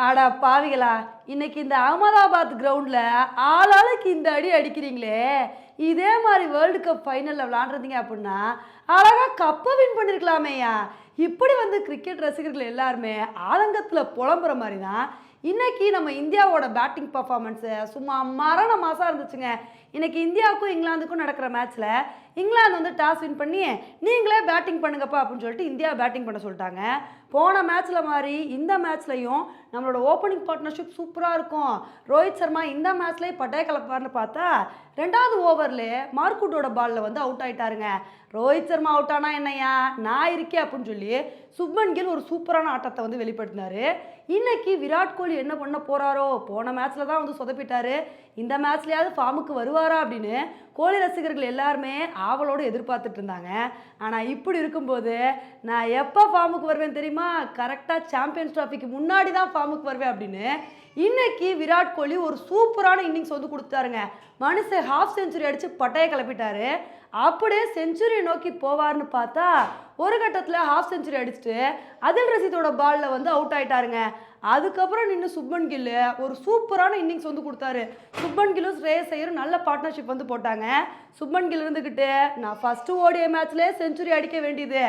ஆடா பாவிகளா இன்னைக்கு இந்த அகமதாபாத் கிரவுண்டில் ஆளாளுக்கு இந்த அடி அடிக்கிறீங்களே. இதே மாதிரி வேர்ல்டு கப் ஃபைனலில் விளாண்டுருந்தீங்க அப்படின்னா அழகாக கப்பை வின் பண்ணியிருக்கலாமேயா இப்படி வந்து கிரிக்கெட் ரசிகர்கள் எல்லாருமே ஆதங்கத்தில் புலம்புற மாதிரி தான் இன்னைக்கு நம்ம இந்தியாவோட பேட்டிங் பர்ஃபார்மன்ஸு சும்மா மரண மாதம் இருந்துச்சுங்க. இன்னைக்கு இந்தியாவுக்கும் இங்கிலாந்துக்கும் நடக்கிற மேட்ச்சில் இங்கிலாந்து வந்து டாஸ் வின் பண்ணி நீங்களே பேட்டிங் பண்ணுங்கப்பா அப்படின்னு சொல்லிட்டு இந்தியா பேட்டிங் பண்ண சொல்லிட்டாங்க. போன மேட்ச்சில் மாதிரி இந்த மேட்ச்லையும் நம்மளோட ஓப்பனிங் பார்ட்னர்ஷிப் சூப்பராக இருக்கும். ரோஹித் சர்மா இந்த மேட்ச்லேயே பட்டே கலப்பார்னு பார்த்தா ரெண்டாவது ஓவரில் மார்க்குட்டோட பாலில் வந்து அவுட் ஆகிட்டாருங்க ரோஹித் சர்மா அவுட் ஆனால் என்னையா நான் இருக்கேன் அப்படின்னு சொல்லி சுப்மன் கில் ஒரு சூப்பரான ஆட்டத்தை வந்து வெளிப்படுத்தினார். இன்னைக்கு விராட் கோலி என்ன பண்ண போறாரோ? போன மேட்ச்சில் தான் வந்து சொதப்பிட்டார். இந்த மேட்ச்லேயாவது ஃபார்முக்கு வருவாரா அப்படின்னு கோலி ரசிகர்கள் எல்லாருமே ஆவலோடு எதிர்பார்த்துட்டு இருந்தாங்க. ஆனால் இப்படி இருக்கும்போது நான் எப்போ ஃபார்முக்கு வருவேன் தெரியுமா? கரெக்டாக சாம்பியன்ஸ் ட்ராஃபிக்கு முன்னாடி தான் ஃபார்முக்கு வருவேன் அப்படின்னு இன்னைக்கு விராட் கோலி ஒரு சூப்பரான இன்னிங்ஸ் வந்து கொடுத்தாருங்க மனுஷன் ஹாஃப் செஞ்சுரி அடித்து பட்டையை கிளப்பிட்டாரு. அப்படியே செஞ்சுரியை நோக்கி போவார்னு பார்த்தா ஒரு கட்டத்தில் ஹாஃப் செஞ்சுரி அடிச்சுட்டு அதில் ரசிதோட பாலில் வந்து அவுட் ஆயிட்டாருங்க. அதுக்கப்புறம் நின்று சுப்மன் கில்லு. ஒரு சூப்பரான இன்னிங்ஸ் வந்து கொடுத்தாரு. சுப்மன் கில்லும் ஸ்ரேயஸ் ஐயரும் நல்ல பார்ட்னர்ஷிப் வந்து போட்டாங்க. சுப்மன் கில் இருந்துக்கிட்டு நான் ஃபஸ்ட்டு ஓடிய மேட்ச்லேயே செஞ்சுரி அடிக்க வேண்டியது.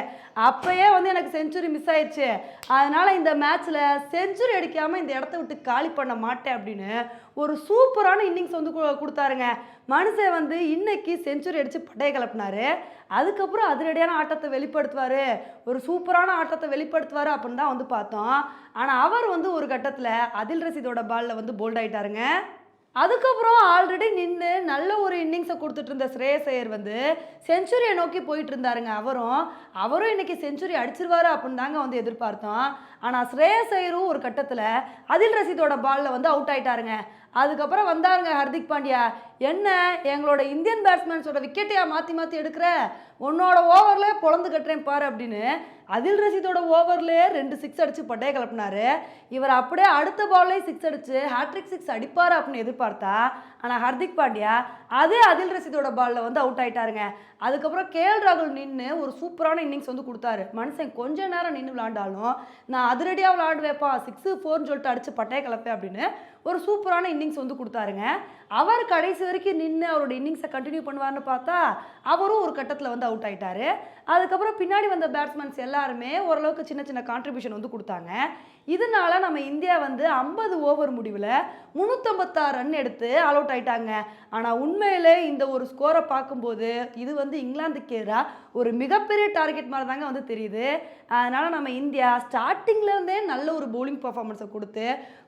அப்போயே வந்து எனக்கு செஞ்சுரி மிஸ் ஆயிடுச்சு அதனால் இந்த மேட்ச்சில் செஞ்சுரி அடிக்காமல் இந்த இடத்த விட்டு காலி பண்ண மாட்டேன் அப்படின்னு ஒரு சூப்பரான இன்னிங்ஸ் வந்து கொடுத்தாருங்க. மனுஷன் வந்து இன்னைக்கு செஞ்சுரி அடித்து பட்டையை கிளப்பினாரு அதுக்கப்புறம் அதிரடியான ஆட்டத்தை வெளிப்படுத்துவார். ஒரு சூப்பரான ஆட்டத்தை வெளிப்படுத்துவார் அப்படின்னு தான் வந்து பார்த்தோம். ஆனால் அவர் வந்து ஒரு கட்டத்தில் அதில் ரசீதோட பாலில் வந்து போல்ட் ஆயிட்டாருங்க. அதுக்கப்புறம் ஆல்ரெடி நின்று நல்ல ஒரு இன்னிங்ஸை கொடுத்துட்டு இருந்த ஸ்ரேயஸ் ஐயர் வந்து செஞ்சுரியை நோக்கி போயிட்டு இருந்தாருங்க அவரும் அவரும் இன்னைக்கு செஞ்சுரி அடிச்சிருவாரு அப்படின்னு தாங்க வந்து எதிர்பார்த்தோம். ஆனால் ஸ்ரேயஸ் ஐயரும் ஒரு கட்டத்தில் அதில் ரசிதோட பாலில் வந்து அவுட் ஆயிட்டாருங்க. அதுக்கப்புறம் வந்தாருங்க ஹர்திக் பாண்டியா. என்ன எங்களோட இந்தியன் பேட்ஸ்மேன்ஸோட விக்கெட்டையா மாற்றி மாற்றி எடுக்கிற? உன்னோட ஓவரில் பொழந்து கட்டுறேன் பாரு அப்படின்னு அதில் ரசிதோட ஓவர்லேயே ரெண்டு சிக்ஸ் அடித்து பட்டையை கிளப்பினாரு. இவர் அப்படியே அடுத்த பால்லேயே சிக்ஸ் அடித்து ஹேட்ரிக் சிக்ஸ் அடிப்பார் அப்படின்னு எதிர்பார்த்தா. ஆனால் ஹர்திக் பாண்டியா அது அதில் ரசிதோட பாலில் வந்து அவுட் ஆயிட்டாருங்க. அதுக்கப்புறம் கேஎல் ராகுல் நின்று ஒரு சூப்பரான இன்னிங்ஸ் வந்து கொடுத்தாரு. மனுஷன் கொஞ்ச நேரம் நின்று விளாண்டாலும் நான் அதிரடியாக விளாடுவேப்பா சிக்ஸு ஃபோர்னு சொல்லிட்டு அடித்து பட்டையை கிளப்பேன் அப்படின்னு ஒரு சூப்பரான இன்னிங்ஸ் வந்து கொடுத்தாருங்க. அவர் கடைசி வரைக்கும் நின்று அவரோட இன்னிங்ஸை கண்டினியூ பண்ணுவார்னு பார்த்தா அவரும் ஒரு கட்டத்தில் வந்து அவுட் ஆயிட்டாரு. அதுக்கப்புறம் பின்னாடி வந்த பேட்ஸ்மேன்ஸ் எல்லாருமே ஓரளவுக்கு சின்ன சின்ன கான்ட்ரிபியூஷன் வந்து கொடுத்தாங்க. இதனால நம்ம இந்தியா வந்து ஐம்பது ஓவர் முடிவில் முந்நூற்றம்பத்தாறு ரன் எடுத்து ஆல் அவுட் ஆயிட்டாங்க. ஆனால் உண்மையிலே இந்த ஒரு ஸ்கோரை பார்க்கும்போது இது வந்து இங்கிலாந்துக்கு எதிராக ஒரு மிகப்பெரிய டார்கெட் மாதிரி தாங்க வந்து தெரியுது. அதனால் நம்ம இந்தியா ஸ்டார்டிங்லேருந்தே நல்ல ஒரு பவுலிங் பர்ஃபார்மன்ஸை கொடுத்து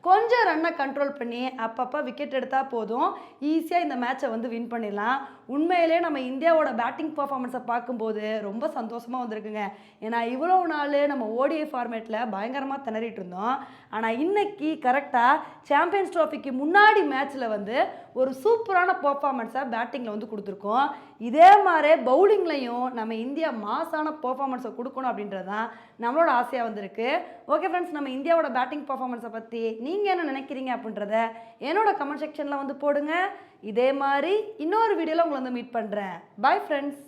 கொஞ்சம் ரன்னை கண்ட்ரோல் பண்ணி அப்பப்போ விக்கெட் எடுத்தால் போதும். ஈஸியாக இந்த மேட்சை வந்து வின் பண்ணிடலாம். உண்மையிலே நம்ம இந்தியாவோட பேட்டிங் பர்ஃபார்மன்ஸை பார்க்கும்போது ரொம்ப சந்தோஷமாக வந்திருக்குங்க. ஏன்னா இவ்வளோ நாள் நம்ம ஓடிஐ ஃபார்மேட்டில் பயங்கரமாக திணறிட்டு இருந்தோம். ஆனால் இன்னைக்கு கரெக்டாக சாம்பியன்ஸ் ட்ராஃபிக்கு முன்னாடி மேட்ச்சில் வந்து ஒரு சூப்பரான பர்ஃபார்மன்ஸாக பேட்டிங்கில் வந்து கொடுத்துருக்கோம். இதே மாதிரி பவுலிங்லையும் நம்ம இந்தியா மாசான பர்ஃபார்மன்ஸை கொடுக்கணும் அப்படின்றது தான் நம்மளோட ஆசையாக வந்திருக்கு. ஓகே ஃப்ரெண்ட்ஸ் நம்ம இந்தியாவோட பேட்டிங் பர்ஃபார்மன்ஸை பற்றி நீங்கள் என்ன நினைக்கிறீங்க அப்படின்றத என்னோட கமெண்ட் செக்ஷனில் வந்து போடுங்க. இதே மாதிரி இன்னொரு வீடியோவில் உங்களை வந்து மீட் பண்ணுறேன் பாய் ஃப்ரெண்ட்ஸ்